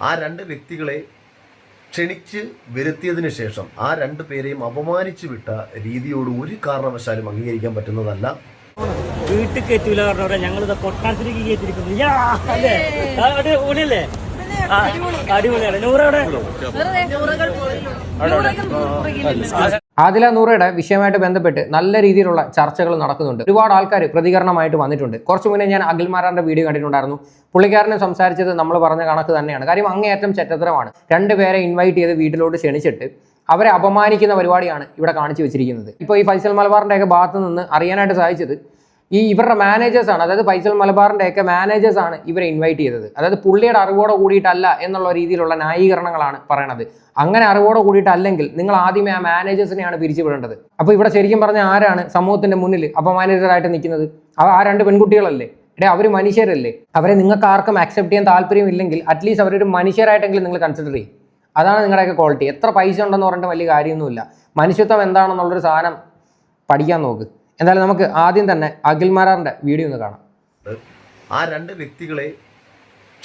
ആ രണ്ട് വ്യക്തികളെ ക്ഷണിച്ച് വരുത്തിയതിനു ശേഷം ആ രണ്ട് പേരെയും അപമാനിച്ചു വിട്ട രീതിയോട് ഒരു കാരണവശാലും അംഗീകരിക്കാൻ പറ്റുന്നതല്ല. വീട്ടിൽ കയറ്റൂല പറഞ്ഞവരെ. ഞങ്ങൾ കൊട്ടാരത്തിലേക്ക് കയറ്റിരിക്കുന്നു അടിപൊളിയാണ്. നൂറവിടെ ആദില നൂറയുടെ വിഷയമായിട്ട് ബന്ധപ്പെട്ട് നല്ല രീതിയിലുള്ള ചർച്ചകൾ നടക്കുന്നുണ്ട്. ഒരുപാട് ആൾക്കാർ പ്രതികരണമായിട്ട് വന്നിട്ടുണ്ട്. കുറച്ച് മുന്നേ ഞാൻ അഖിൽമാരാന്റെ വീഡിയോ കണ്ടിട്ടുണ്ടായിരുന്നു. പുള്ളിക്കാരനെ സംസാരിച്ചത് നമ്മൾ പറഞ്ഞ കണക്ക് തന്നെയാണ്. കാര്യം അങ്ങേയറ്റം ചെറ്റത്തരമാണ്. രണ്ടുപേരെ ഇൻവൈറ്റ് ചെയ്ത് വീട്ടിലോട്ട് ക്ഷണിച്ചിട്ട് അവരെ അപമാനിക്കുന്ന പരിപാടിയാണ് ഇവിടെ കാണിച്ചു വെച്ചിരിക്കുന്നത്. ഇപ്പോൾ ഈ ഫൈസൽ മലബാറിന്റെയൊക്കെ ഭാഗത്ത് നിന്ന് അറിയാനായിട്ട് സാധിച്ചത് ഈ ഇവരുടെ മാനേജേഴ്സാണ് അതായത് ഫൈസൽ മലബാറിന്റെയൊക്കെ മാനേജേഴ്സാണ് ഇവരെ ഇൻവൈറ്റ് ചെയ്തത്. അതായത് പുള്ളിയുടെ അറിവോടെ കൂടിയിട്ടല്ല എന്നുള്ള രീതിയിലുള്ള ന്യായീകരണങ്ങളാണ് പറയണത്. അങ്ങനെ അറിവോടെ കൂടിയിട്ട് അല്ലെങ്കിൽ നിങ്ങൾ ആദ്യമേ ആ മാനേജേഴ്സിനെയാണ് പിരിച്ചുവിടേണ്ടത്. അപ്പോൾ ഇവിടെ ശരിക്കും പറഞ്ഞ ആരാണ് സമൂഹത്തിന്റെ മുന്നിൽ അപമാനിതരായിട്ട് നിൽക്കുന്നത്? അവ ആ രണ്ട് പെൺകുട്ടികളല്ലേ? എടേ അവർ മനുഷ്യരല്ലേ? അവരെ നിങ്ങൾക്ക് ആർക്കും അക്സെപ്റ്റ് ചെയ്യാൻ താല്പര്യമില്ലെങ്കിൽ അറ്റ്ലീസ്റ്റ് അവരൊരു മനുഷ്യരായിട്ടെങ്കിലും നിങ്ങൾ കൺസിഡർ ചെയ്യും. അതാണ് നിങ്ങളുടെയൊക്കെ ക്വാളിറ്റി എത്ര പൈസ ഉണ്ടെന്ന് പറഞ്ഞിട്ട് വലിയ കാര്യമൊന്നുമില്ല. മനുഷ്യത്വം എന്താണെന്നുള്ളൊരു സാധനം പഠിക്കാൻ നോക്ക്. എന്തായാലും നമുക്ക് ആദ്യം തന്നെ അഖിൽമാരാറിന്റെ വീഡിയോ ഒന്ന് കാണാം. ആ രണ്ട് വ്യക്തികളെ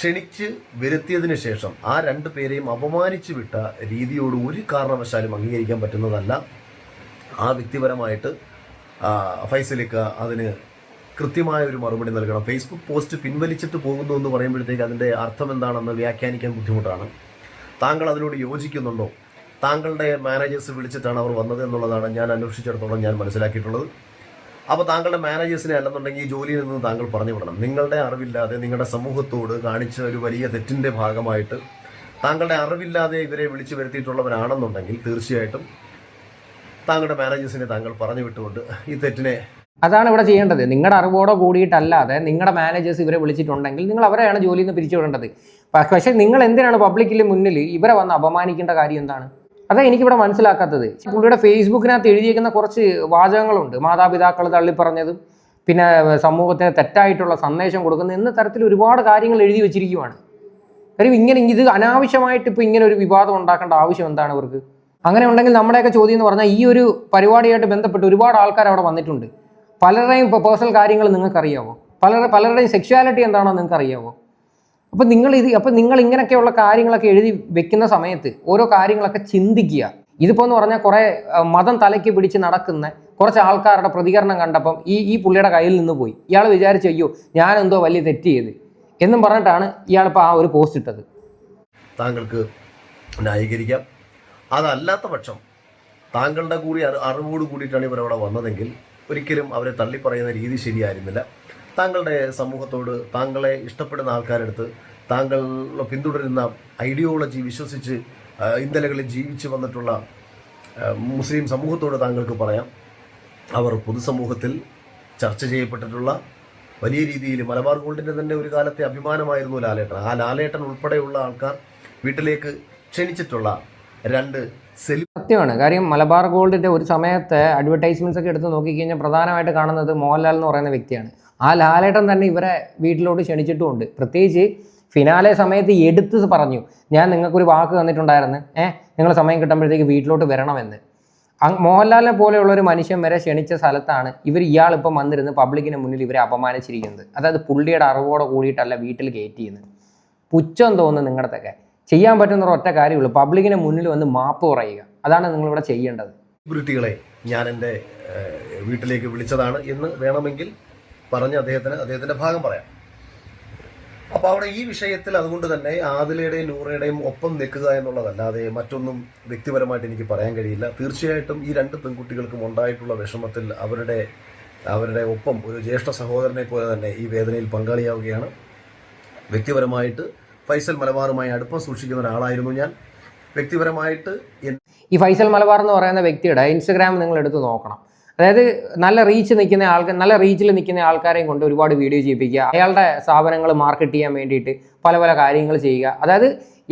ക്ഷണിച്ച് വരുത്തിയതിനു ശേഷം ആ രണ്ട് പേരെയും അപമാനിച്ചു വിട്ട രീതിയോട് ഒരു കാരണവശാലും അംഗീകരിക്കാൻ പറ്റുന്നതല്ല. ആ വ്യക്തിപരമായിട്ട് ഫൈസലിക്ക് അതിന് കൃത്യമായ ഒരു മറുപടി നൽകണം. ഫേസ്ബുക്ക് പോസ്റ്റ് പിൻവലിച്ചിട്ട് പോകുന്നു എന്ന് പറയുമ്പോഴത്തേക്ക് അതിന്റെ അർത്ഥം എന്താണെന്ന് വ്യാഖ്യാനിക്കാൻ ബുദ്ധിമുട്ടാണ്. താങ്കൾ അതിനോട് യോജിക്കുന്നുണ്ടോ? താങ്കളുടെ മാനേജേഴ്സ് വിളിച്ചിട്ടാണ് അവർ വന്നത് എന്നുള്ളതാണ് ഞാൻ അന്വേഷിച്ചിടത്തോളം ഞാൻ മനസ്സിലാക്കിയിട്ടുള്ളത്. അപ്പോൾ താങ്കളുടെ മാനേജേഴ്സിനെ അല്ലെന്നുണ്ടെങ്കിൽ ഈ ജോലിയിൽ നിന്ന് താങ്കൾ പറഞ്ഞു വിടണം. നിങ്ങളുടെ അറിവില്ലാതെ നിങ്ങളുടെ സമൂഹത്തോട് കാണിച്ച ഒരു വലിയ തെറ്റിന്റെ ഭാഗമായിട്ട് താങ്കളുടെ അറിവില്ലാതെ ഇവരെ വിളിച്ചു വരുത്തിയിട്ടുള്ളവരാണെന്നുണ്ടെങ്കിൽ തീർച്ചയായിട്ടും താങ്കളുടെ മാനേജേഴ്സിനെ താങ്കൾ പറഞ്ഞു വിട്ടുകൊണ്ട് ഈ തെറ്റിനെ അതാണ് ഇവിടെ ചെയ്യേണ്ടത്. നിങ്ങളുടെ അറിവോടെ കൂടിയിട്ടല്ലാതെ നിങ്ങളുടെ മാനേജേഴ്സ് ഇവരെ വിളിച്ചിട്ടുണ്ടെങ്കിൽ നിങ്ങൾ അവരെയാണ് ജോലിയിൽ നിന്ന് പിരിച്ചുവിടേണ്ടത്. പക്ഷേ നിങ്ങൾ എന്തിനാണ് പബ്ലിക്കിൽ മുന്നിൽ ഇവരെ വന്ന് അപമാനിക്കേണ്ട കാര്യം എന്താണ്? അതാ എനിക്കിവിടെ മനസ്സിലാക്കാത്തത്. പുള്ളിയുടെ ഫേസ്ബുക്കിനകത്ത് എഴുതിയേക്കുന്ന കുറച്ച് വാചകങ്ങളുണ്ട്. മാതാപിതാക്കൾ തള്ളിപ്പറഞ്ഞതും പിന്നെ സമൂഹത്തിന് തെറ്റായിട്ടുള്ള സന്ദേശം കൊടുക്കുന്ന എന്ന തരത്തിൽ ഒരുപാട് കാര്യങ്ങൾ എഴുതി വെച്ചിരിക്കുവാണ്. കാര്യം ഇങ്ങനെ ഇത് അനാവശ്യമായിട്ട് ഇപ്പോൾ ഇങ്ങനെ ഒരു വിവാദം ഉണ്ടാക്കേണ്ട ആവശ്യം എന്താണ് ഇവർക്ക്? അങ്ങനെ ഉണ്ടെങ്കിൽ നമ്മുടെയൊക്കെ ചോദ്യം എന്ന് പറഞ്ഞാൽ ഈ ഒരു പരിപാടിയായിട്ട് ബന്ധപ്പെട്ട് ഒരുപാട് ആൾക്കാർ അവിടെ വന്നിട്ടുണ്ട്. പലരുടെയും ഇപ്പോൾ പേഴ്സണൽ കാര്യങ്ങൾ നിങ്ങൾക്കറിയാവോ? പലരുടെ പലരുടെയും സെക്ഷുവാലിറ്റി എന്താണോ നിങ്ങൾക്കറിയാവോ? അപ്പം നിങ്ങൾ ഇത് അപ്പം നിങ്ങൾ ഇങ്ങനെയൊക്കെയുള്ള കാര്യങ്ങളൊക്കെ എഴുതി വെക്കുന്ന സമയത്ത് ഓരോ കാര്യങ്ങളൊക്കെ ചിന്തിക്കുക. ഇതിപ്പോൾ എന്ന് പറഞ്ഞാൽ കുറേ മതം തലയ്ക്ക് പിടിച്ച് നടക്കുന്ന കുറച്ച് ആൾക്കാരുടെ പ്രതികരണം കണ്ടപ്പം ഈ ഈ പുള്ളിയുടെ കയ്യിൽ നിന്ന് പോയി. ഇയാൾ വിചാരിച്ചു അയ്യോ ഞാനെന്തോ വലിയ തെറ്റ് ചെയ്ത് എന്നും പറഞ്ഞിട്ടാണ് ഇയാളിപ്പോൾ ആ ഒരു പോസ്റ്റ് ഇട്ടത്. താങ്കൾക്ക് ന്യായീകരിക്കാം. അതല്ലാത്ത പക്ഷം താങ്കളുടെ കൂടി അറി- അറിവോട് കൂടിയിട്ടാണ് ഇവരവിടെ വന്നതെങ്കിൽ ഒരിക്കലും അവരെ തള്ളിപ്പറയുന്ന രീതി ശരിയായിരുന്നില്ല. താങ്കളുടെ സമൂഹത്തോട് താങ്കളെ ഇഷ്ടപ്പെടുന്ന ആൾക്കാരെടുത്ത് താങ്കൾ പിന്തുടരുന്ന ഐഡിയോളജി വിശ്വസിച്ച് ഇന്നലകളിൽ ജീവിച്ചു വന്നിട്ടുള്ള മുസ്ലിം സമൂഹത്തോട് താങ്കൾക്ക് പറയാം. അവർ പൊതുസമൂഹത്തിൽ ചർച്ച ചെയ്യപ്പെട്ടിട്ടുള്ള വലിയ രീതിയിൽ മലബാർ ഗോൾഡിന്റെ തന്നെ ഒരു കാലത്തെ അഭിമാനമായിരുന്നു ലാലേട്ടൻ. ആ ലാലേട്ടൻ ഉൾപ്പെടെയുള്ള ആൾക്കാർ വീട്ടിലേക്ക് ക്ഷണിച്ചിട്ടുള്ള രണ്ട് സത്യമാണ്. കാര്യം മലബാർ ഗോൾഡിന്റെ ഒരു സമയത്ത് അഡ്വർടൈസ്മെന്റ്സ് ഒക്കെ എടുത്ത് നോക്കിക്കഴിഞ്ഞാൽ പ്രധാനമായിട്ട് കാണുന്നത് മോഹൻലാൽ എന്ന് പറയുന്ന വ്യക്തിയാണ്. ആ ലാലേട്ടൻ തന്നെ ഇവരെ വീട്ടിലോട്ട് ക്ഷണിച്ചിട്ടുമുണ്ട്. പ്രത്യേകിച്ച് ഫിനാലെ സമയത്ത് എടുത്ത് പറഞ്ഞു ഞാൻ നിങ്ങൾക്കൊരു വാക്ക് തന്നിട്ടുണ്ടായിരുന്നു. ഏഹ് നിങ്ങൾ സമയം കിട്ടുമ്പോഴത്തേക്ക് വീട്ടിലോട്ട് വരണമെന്ന്. മോഹൻലാലിനെ പോലെയുള്ള ഒരു മനുഷ്യൻ വരെ ക്ഷണിച്ച സ്ഥലത്താണ് ഇവർ ഇയാളിപ്പം വന്നിരുന്ന് പബ്ലിക്കിന് മുന്നിൽ ഇവരെ അപമാനിച്ചിരിക്കുന്നത്. അതായത് പുള്ളിയുടെ അറിവോടെ കൂടിയിട്ടല്ല വീട്ടിൽ കയറ്റിയെന്ന് പുച്ഛം തോന്നുന്നു നിങ്ങളുടെയൊക്കെ ചെയ്യാൻ പറ്റുന്ന ഒറ്റ കാര്യമുള്ളൂ പബ്ലിക്കിന് മുന്നിൽ വന്ന് മാപ്പ് പറയുക. അതാണ് നിങ്ങളിവിടെ ചെയ്യേണ്ടത്. ഞാൻ എന്റെ വീട്ടിലേക്ക് വിളിച്ചതാണ്. എന്ന് വേണമെങ്കിൽ പറഞ്ഞ് അദ്ദേഹത്തിന് അദ്ദേഹത്തിന്റെ ഭാഗം പറയാം. അപ്പോൾ അവിടെ ഈ വിഷയത്തിൽ അതുകൊണ്ട് തന്നെ ആദിലയുടെയും നൂറയുടെയും ഒപ്പം നിൽക്കുക എന്നുള്ളതല്ലാതെ മറ്റൊന്നും വ്യക്തിപരമായിട്ട് എനിക്ക് പറയാൻ കഴിയില്ല. തീർച്ചയായിട്ടും ഈ രണ്ട് പെൺകുട്ടികൾക്കും ഉണ്ടായിട്ടുള്ള വിഷമത്തിൽ അവരുടെ അവരുടെ ഒപ്പം ഒരു ജ്യേഷ്ഠ സഹോദരനെ പോലെ തന്നെ ഈ വേദനയിൽ പങ്കാളിയാവുകയാണ്. വ്യക്തിപരമായിട്ട് ഫൈസൽ മലബാറുമായി അടുപ്പം സൂക്ഷിക്കുന്ന ഒരാളായിരുന്നു ഞാൻ. വ്യക്തിപരമായിട്ട് ഈ ഫൈസൽ മലബാർ എന്ന് പറയുന്ന വ്യക്തിയുടെ ഇൻസ്റ്റഗ്രാം നിങ്ങൾ എടുത്ത് നോക്കണം. അതായത് നല്ല റീച്ച് നിൽക്കുന്ന ആൾക്കാർ നല്ല റീച്ചിൽ നിൽക്കുന്ന ആൾക്കാരെയും കൊണ്ട് ഒരുപാട് വീഡിയോ ചെയ്യിപ്പിക്കുക. അയാളുടെ സ്ഥാപനങ്ങൾ മാർക്കറ്റ് ചെയ്യാൻ വേണ്ടിയിട്ട് പല പല കാര്യങ്ങൾ ചെയ്യുക. അതായത്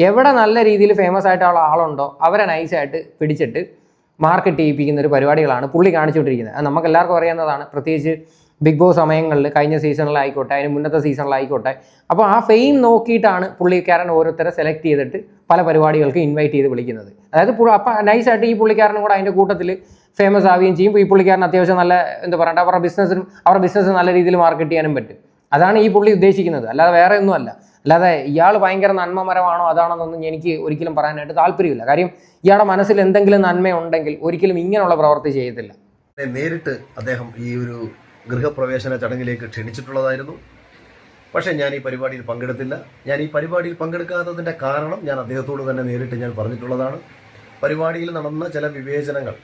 എവിടെ നല്ല രീതിയിൽ ഫേമസ് ആയിട്ടുള്ള ആളുണ്ടോ അവരെ നൈസായിട്ട് പിടിച്ചിട്ട് മാർക്കറ്റ് ചെയ്യിപ്പിക്കുന്ന ഒരു പരിപാടികളാണ് പുള്ളി കാണിച്ചുകൊണ്ടിരിക്കുന്നത്. അത് നമുക്ക് എല്ലാവർക്കും അറിയാവുന്നതാണ്. പ്രത്യേകിച്ച് ബിഗ് ബോസ് സമയങ്ങളിൽ കഴിഞ്ഞ സീസണിലായിക്കോട്ടെ അതിന് മുന്നത്തെ സീസണിലായിക്കോട്ടെ അപ്പോൾ ആ ഫെയിം നോക്കിയിട്ടാണ് പുള്ളിക്കാരൻ ഓരോരുത്തരെ സെലക്ട് ചെയ്തിട്ട് പല പരിപാടികൾക്ക് ഇൻവൈറ്റ് ചെയ്ത് വിളിക്കുന്നത്. അതായത് അപ്പോൾ അപ്പം നൈസായിട്ട് ഈ പുള്ളിക്കാരനും കൂടെ അതിന്റെ കൂട്ടത്തിൽ ഫേമസ് ആവുകയും ചെയ്യും. ഈ പുള്ളിക്കാരൻ അത്യാവശ്യം നല്ല എന്താ പറയണ്ട അവരുടെ ബിസിനസ്സിനും അവരുടെ ബിസിനസ് നല്ല രീതിയിൽ മാർക്കറ്റ് ചെയ്യാനും പറ്റും. അതാണ് ഈ പുള്ളി ഉദ്ദേശിക്കുന്നത്. അല്ലാതെ വേറെ ഒന്നുമല്ല. അല്ലാതെ ഇയാൾ ഭയങ്കര നന്മമരമാണോ അതാണെന്നൊന്നും എനിക്ക് ഒരിക്കലും പറയാനായിട്ട് താല്പര്യമില്ല. കാര്യം ഇയാളുടെ മനസ്സിൽ എന്തെങ്കിലും നന്മയുണ്ടെങ്കിൽ ഒരിക്കലും ഇങ്ങനെയുള്ള പ്രവൃത്തി ചെയ്യത്തില്ല. നേരിട്ട് അദ്ദേഹം ഈ ഒരു ഗൃഹപ്രവേശന ചടങ്ങിലേക്ക് ക്ഷണിച്ചിട്ടുള്ളതായിരുന്നു. പക്ഷേ ഞാൻ ഈ പരിപാടിയിൽ പങ്കെടുത്തില്ല. ഞാൻ ഈ പരിപാടിയിൽ പങ്കെടുക്കാത്തതിന്റെ കാരണം ഞാൻ അദ്ദേഹത്തോട് തന്നെ നേരിട്ട് ഞാൻ പറഞ്ഞിട്ടുള്ളതാണ്. പരിപാടിയിൽ നടന്ന ചില വിവേചനങ്ങൾ.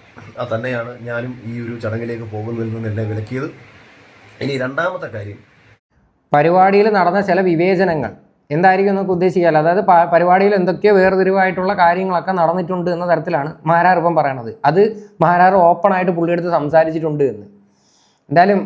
അത് തന്നെയാണ് ഞാനും ഈ ഒരു ചടങ്ങിലേക്ക് പോകുന്നതിൽ നിന്ന് എന്നെ വിലക്കിയത്. ഇനി രണ്ടാമത്തെ കാര്യം. പരിപാടിയിൽ നടന്ന ചില വിവേചനങ്ങൾ. എന്തായിരിക്കും എന്നൊക്കെ ഉദ്ദേശിക്കാല്ല അതായത് പരിപാടിയിൽ എന്തൊക്കെയോ വേർതിരിവായിട്ടുള്ള കാര്യങ്ങളൊക്കെ നടന്നിട്ടുണ്ട് എന്ന തരത്തിലാണ് മഹാരാർ ഇപ്പം പറയണത്. അത് മഹാരാർ ഓപ്പണായിട്ട് പുള്ളിയെടുത്ത് സംസാരിച്ചിട്ടുണ്ട് എന്ന്. എന്തായാലും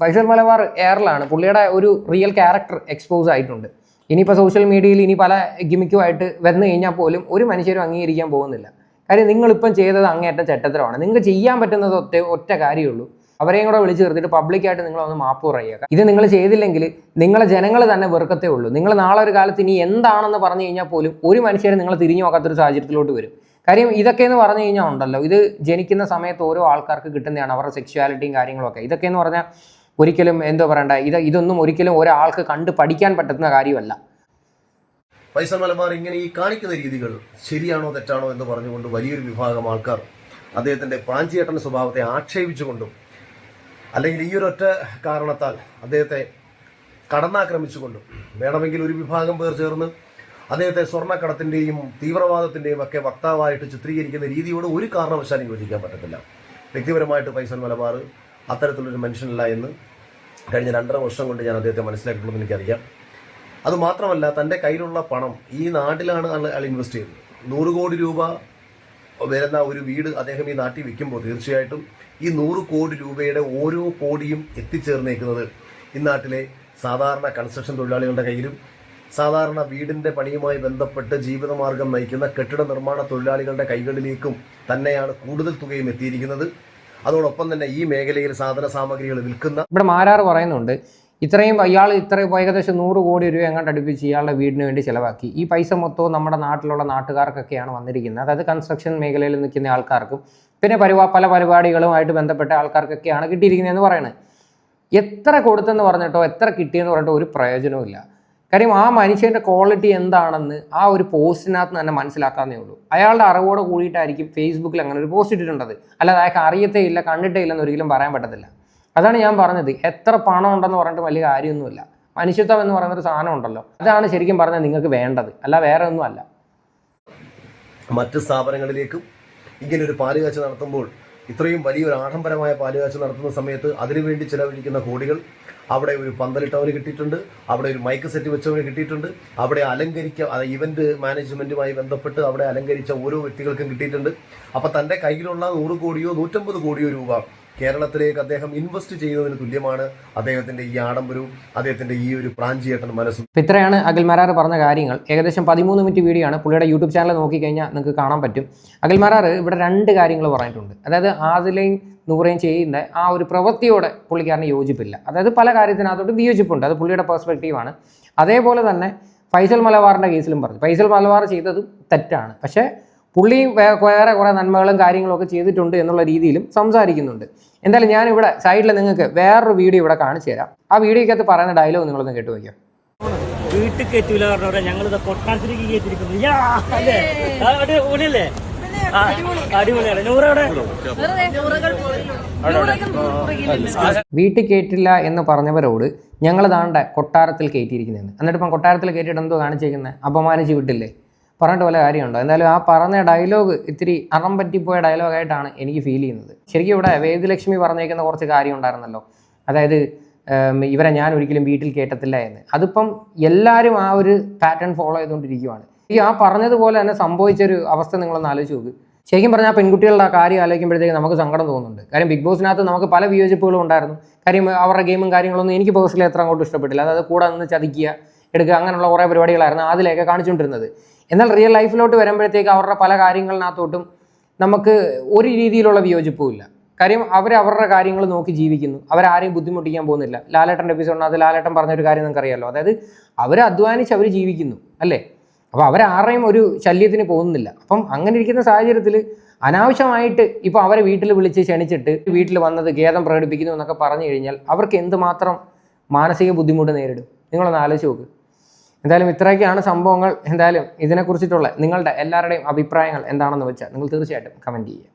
ഫൈസൽ മലബാർ എയറിലാണ്. പുള്ളിയുടെ ഒരു റിയൽ ക്യാരക്ടർ എക്സ്പോസ് ആയിട്ടുണ്ട്. ഇനിയിപ്പോൾ സോഷ്യൽ മീഡിയയിൽ ഇനി പല ഗിമിക്കുമായിട്ട് വന്നു കഴിഞ്ഞാൽ പോലും ഒരു മനുഷ്യരും അംഗീകരിക്കാൻ പോകുന്നില്ല. കാര്യം നിങ്ങളിപ്പം ചെയ്തത് അങ്ങേയറ്റം ചട്ടത്തരമാണ് നിങ്ങൾക്ക് ചെയ്യാൻ പറ്റുന്നത് ഒറ്റ ഒറ്റ കാര്യമുള്ളൂ. അവരെയും കൂടെ വിളിച്ചു നിർത്തിയിട്ട് പബ്ലിക്കായിട്ട് നിങ്ങളൊന്ന് മാപ്പ് പറയുക. ഇത് നിങ്ങൾ ചെയ്തില്ലെങ്കിൽ നിങ്ങളെ ജനങ്ങൾ തന്നെ വെറുക്കത്തേ ഉള്ളൂ. നിങ്ങൾ നാളെ ഒരു കാലത്ത് ഇനി എന്താണെന്ന് പറഞ്ഞു കഴിഞ്ഞാൽ പോലും ഒരു മനുഷ്യരെ നിങ്ങൾ തിരിഞ്ഞു നോക്കാത്തൊരു സാഹചര്യത്തിലോട്ട് വരും. കാര്യം ഇതൊക്കെ എന്ന് പറഞ്ഞു കഴിഞ്ഞാൽ ഉണ്ടല്ലോ. ഇത് ജനിക്കുന്ന സമയത്ത് ഓരോ ആൾക്കാർക്ക് കിട്ടുന്നതാണ് അവരുടെ സെക്ഷ്വാലിറ്റിയും കാര്യങ്ങളൊക്കെ. ഇതൊക്കെ എന്ന് പറഞ്ഞാൽ ഒരിക്കലും എന്തോ പറയണ്ട. ഇത് ഇതൊന്നും ഒരിക്കലും ഒരാൾക്ക് കണ്ട് പഠിക്കാൻ പറ്റുന്ന കാര്യമല്ല. ഫൈസൽ മലബാർ ഇങ്ങനെ ഈ കാണിക്കുന്ന രീതികൾ ശരിയാണോ തെറ്റാണോ എന്ന് പറഞ്ഞുകൊണ്ട് വലിയൊരു വിഭാഗം ആൾക്കാർ അദ്ദേഹത്തിന്റെ പ്രാഞ്ചിയേട്ടൻ സ്വഭാവത്തെ ആക്ഷേപിച്ചുകൊണ്ടും അല്ലെങ്കിൽ ഈ ഒരു ഒറ്റ കാരണത്താൽ അദ്ദേഹത്തെ കടന്നാക്രമിച്ചുകൊണ്ടും വേണമെങ്കിൽ ഒരു വിഭാഗം പേർ ചേർന്ന് അദ്ദേഹത്തെ സ്വർണക്കടത്തിന്റെയും തീവ്രവാദത്തിന്റെയും ഒക്കെ വക്താവായിട്ട് ചിത്രീകരിക്കുന്ന രീതിയോട് ഒരു കാരണവശാലും യോജിക്കാൻ പറ്റത്തില്ല. വ്യക്തിപരമായിട്ട് ഫൈസൽ മലബാർ അത്തരത്തിലൊരു മനുഷ്യനല്ല എന്ന് കഴിഞ്ഞ രണ്ടര വർഷം കൊണ്ട് ഞാൻ അദ്ദേഹത്തെ മനസ്സിലാക്കിയിട്ടുണ്ടെന്ന് എനിക്കറിയാം. അതുമാത്രമല്ല തന്റെ കയ്യിലുള്ള പണം ഈ നാട്ടിലാണ് അയാൾ ഇൻവെസ്റ്റ് ചെയ്യുന്നത്. നൂറ് കോടി രൂപ വരുന്ന ഒരു വീട് അദ്ദേഹം ഈ നാട്ടിൽ വിൽക്കുമ്പോൾ തീർച്ചയായിട്ടും ഈ നൂറ് കോടി രൂപയുടെ ഓരോ കോടിയും എത്തിച്ചേർന്നേക്കുന്നത് ഈ നാട്ടിലെ സാധാരണ കൺസ്ട്രക്ഷൻ തൊഴിലാളികളുടെ കയ്യിലും സാധാരണ വീടിന്റെ പണിയുമായി ബന്ധപ്പെട്ട് ജീവിതമാർഗം നയിക്കുന്ന കെട്ടിട നിർമ്മാണ തൊഴിലാളികളുടെ കൈകളിലേക്കും തന്നെയാണ് കൂടുതൽ തുകയും എത്തിയിരിക്കുന്നത്. അതോടൊപ്പം തന്നെ ഈ മേഖലയിൽ സാധന സാമഗ്രികൾ വിൽക്കുന്ന ഇവിടെ മാരാർ പറയുന്നുണ്ട് ഇത്രയും അയാൾ ഇത്രയും ഏകദേശം നൂറ് കോടി രൂപ എങ്ങാണ്ട് അടുപ്പിച്ച് ഇയാളുടെ വീടിന് വേണ്ടി ചിലവാക്കി. ഈ പൈസ മൊത്തവും നമ്മുടെ നാട്ടിലുള്ള നാട്ടുകാർക്കൊക്കെയാണ് വന്നിരിക്കുന്നത്. അതായത് കൺസ്ട്രക്ഷൻ മേഖലയിൽ നിൽക്കുന്ന ആൾക്കാർക്കും പിന്നെ പരിപാ പല പരിപാടികളുമായിട്ട് ബന്ധപ്പെട്ട ആൾക്കാർക്കൊക്കെയാണ് കിട്ടിയിരിക്കുന്നതെന്ന് പറയുന്നത് എത്ര കൊടുത്തെന്ന് പറഞ്ഞിട്ടോ എത്ര കിട്ടിയെന്ന് പറഞ്ഞിട്ടോ ഒരു പ്രയോജനവും കാര്യം ആ മനുഷ്യന്റെ ക്വാളിറ്റി എന്താണെന്ന് ആ ഒരു പോസ്റ്റിനകത്ത് തന്നെ മനസ്സിലാക്കാന്നേ ഉള്ളൂ. അയാളുടെ അറിവോടെ കൂടിയിട്ടായിരിക്കും ഫേസ്ബുക്കിൽ അങ്ങനെ ഒരു പോസ്റ്റ് ഇട്ടിട്ടുണ്ടത്. അല്ലാതെ അയാൾക്ക് അറിയത്തേ ഇല്ല കണ്ടിട്ടേ ഇല്ലെന്ന് ഒരിക്കലും പറയാൻ പറ്റത്തില്ല. അതാണ് ഞാൻ പറഞ്ഞത്. എത്ര പണം ഉണ്ടെന്ന് പറഞ്ഞിട്ട് വലിയ കാര്യമൊന്നുമില്ല. മനുഷ്യത്വം എന്ന് പറയുന്ന ഒരു സാധനം ഉണ്ടല്ലോ. അതാണ് ശരിക്കും പറഞ്ഞാൽ നിങ്ങൾക്ക് വേണ്ടത്. അല്ല വേറെ ഒന്നും അല്ല. മറ്റ് സ്ഥാപനങ്ങളിലേക്കും ഇങ്ങനെ ഒരു പാലുകാഴ്ച നടത്തുമ്പോൾ ഇത്രയും വലിയൊരു ആഡംബരമായ പാലുകാഴ്ച നടത്തുന്ന സമയത്ത് അതിനുവേണ്ടി ചിലവഴിക്കുന്ന കോടികൾ അവിടെ ഒരു പന്തലിട്ടവന് കിട്ടിയിട്ടുണ്ട് അവിടെ ഒരു മൈക്ക് സെറ്റ് വെച്ചവന് കിട്ടിയിട്ടുണ്ട് അവിടെ അലങ്കരിക്ക ഇവന്റ് മാനേജ്മെന്റുമായി ബന്ധപ്പെട്ട് അവിടെ അലങ്കരിച്ച ഓരോ വ്യക്തികൾക്കും കിട്ടിയിട്ടുണ്ട്. അപ്പൊ തന്റെ കയ്യിലുള്ള നൂറ് കോടിയോ നൂറ്റമ്പത് കോടിയോ രൂപ കേരളത്തിലേക്ക് അദ്ദേഹം ഇൻവെസ്റ്റ് ചെയ്യുന്നതിന് തുല്യമാണ് അദ്ദേഹത്തിന്റെ ഈ ആഡംബരവും അദ്ദേഹത്തിന്റെ ഈ ഒരു പ്രാഞ്ചിയേട്ടൻ മനസ്സും. ഇത്രയാണ് അഖിൽ മരാർ പറഞ്ഞ കാര്യങ്ങൾ. ഏകദേശം പതിമൂന്ന് മിനിറ്റ് വീഡിയോ ആണ്. പുള്ളിയുടെ യൂട്യൂബ് ചാനൽ നോക്കിക്കഴിഞ്ഞാൽ നിങ്ങൾക്ക് കാണാൻ പറ്റും. അഖിൽ മരാർ ഇവിടെ രണ്ട് കാര്യങ്ങൾ പറഞ്ഞിട്ടുണ്ട്. അതായത് ആദിലെയും നൂറേയും ചെയ്യുന്ന ആ ഒരു പ്രവൃത്തിയോടെ പുള്ളിക്കാരന് യോജിപ്പില്ല. അതായത് പല കാര്യത്തിനകത്തോട്ട് വിയോജിപ്പുണ്ട്. അത് പുള്ളിയുടെ പെർസ്പെക്റ്റീവാണ് അതേപോലെ തന്നെ ഫൈസൽ മലബാറിന്റെ കേസിലും പറഞ്ഞു. ഫൈസൽ മലബാർ ചെയ്തതും തെറ്റാണ്. പക്ഷേ പുള്ളി വേ- വേറെ കുറേ നന്മകളും കാര്യങ്ങളും ഒക്കെ ചെയ്തിട്ടുണ്ട് എന്നുള്ള രീതിയിലും സംസാരിക്കുന്നുണ്ട്. എന്തായാലും ഇവിടെ സൈഡിൽ നിങ്ങൾക്ക് വേറൊരു വീഡിയോ ഇവിടെ കാണിച്ചു തരാം. ആ വീഡിയോക്കകത്ത് പറയുന്ന ഡയലോഗ് നിങ്ങളൊന്ന് കേട്ടു വയ്ക്കാം വീട്ടിൽ കയറ്റൂല പറഞ്ഞവരെ ഞങ്ങൾ ഇത് കൊട്ടാരത്തിലേക്ക് കയറ്റിരിക്കുന്നു വീട്ടിൽ കയറ്റില്ല എന്ന് പറഞ്ഞവരോട് ഞങ്ങൾ താണ്ട കൊട്ടാരത്തിൽ കയറ്റിയിരിക്കുന്നതെന്ന് എന്നിട്ട് ഇപ്പം കൊട്ടാരത്തിൽ കയറ്റിയിട്ട് എന്തോ കാണിച്ചേക്കുന്നത് അപമാനിച്ച് വിട്ടില്ലേ? പറഞ്ഞിട്ട് വല്ല കാര്യമുണ്ടോ? എന്തായാലും ആ പറഞ്ഞ ഡയലോഗ് ഇത്തിരി അറം പറ്റിപ്പോയ ഡയലോഗായിട്ടാണ് എനിക്ക് ഫീൽ ചെയ്യുന്നത്. ശരിക്കും ഇവിടെ വേദലക്ഷ്മി പറഞ്ഞേക്കുന്ന കുറച്ച് കാര്യം ഉണ്ടായിരുന്നല്ലോ. അതായത് ഇവരെ ഞാൻ ഒരിക്കലും വീട്ടിൽ കയറ്റത്തില്ല എന്ന്. അതിപ്പം എല്ലാവരും ആ ഒരു പാറ്റേൺ ഫോളോ ചെയ്തുകൊണ്ടിരിക്കുവാണ്. ഈ ആ പറഞ്ഞതുപോലെ തന്നെ സംഭവിച്ചൊരു അവസ്ഥ നിങ്ങളൊന്ന് ആലോചിച്ച് നോക്ക്. ശരിക്കും പറഞ്ഞാൽ പെൺകുട്ടികളുടെ ആ കാര്യം ആലോചിക്കുമ്പോഴത്തേക്ക് നമുക്ക് സങ്കടം തോന്നുന്നുണ്ട്. കാര്യം ബിഗ് ബോസിനകത്ത് നമുക്ക് പല വിയോജിപ്പുകളും ഉണ്ടായിരുന്നു. കാര്യം അവരുടെ ഗെയിമും കാര്യങ്ങളൊന്നും എനിക്ക് പേഴ്സണലി എത്ര അങ്ങോട്ട് ഇഷ്ടപ്പെട്ടില്ല. അതായത് കൂടെ നിന്ന് ചതിക്കുക എടുക്കുക അങ്ങനെയുള്ള കുറേ പരിപാടികളായിരുന്നു അതിലേക്ക് കാണിച്ചുകൊണ്ടിരുന്നത്. എന്നാൽ റിയൽ ലൈഫിലോട്ട് വരുമ്പോഴത്തേക്ക് അവരുടെ പല കാര്യങ്ങളിനകത്തോട്ടും നമുക്ക് ഒരു രീതിയിലുള്ള വിയോജിപ്പും ഇല്ല കാര്യം അവർ അവരുടെ കാര്യങ്ങൾ നോക്കി ജീവിക്കുന്നു. അവരാരെയും ബുദ്ധിമുട്ടിക്കാൻ പോകുന്നില്ല. ലാലേട്ടന്റെ എപ്പിസോഡിനകത്ത് ലാലേട്ടൻ പറഞ്ഞൊരു കാര്യം നിങ്ങൾക്കറിയാലോ. അതായത് അവർ അധ്വാനിച്ച് അവർ ജീവിക്കുന്നു അല്ലേ? അപ്പോൾ അവരാരെയും ഒരു ശല്യത്തിന് പോകുന്നില്ല. അപ്പം അങ്ങനെ ഇരിക്കുന്ന സാഹചര്യത്തിൽ അനാവശ്യമായിട്ട് ഇപ്പോൾ അവരെ വീട്ടിൽ വിളിച്ച് ക്ഷണിച്ചിട്ട് വീട്ടിൽ വന്നത് ഖേദം പ്രകടിപ്പിക്കുന്നു എന്നൊക്കെ പറഞ്ഞു കഴിഞ്ഞാൽ അവർക്ക് എന്തുമാത്രം മാനസിക ബുദ്ധിമുട്ട് നേരിടും? നിങ്ങളൊന്ന് ആലോചിച്ച് നോക്ക്. എന്തായാലും ഇത്രയൊക്കെയാണ് സംഭവങ്ങൾ. എന്തായാലും ഇതിനെക്കുറിച്ചിട്ടുള്ള നിങ്ങളുടെ എല്ലാവരുടെയും അഭിപ്രായങ്ങൾ എന്താണെന്ന് വെച്ചാൽ നിങ്ങൾ തീർച്ചയായിട്ടും കമന്റ് ചെയ്യുക.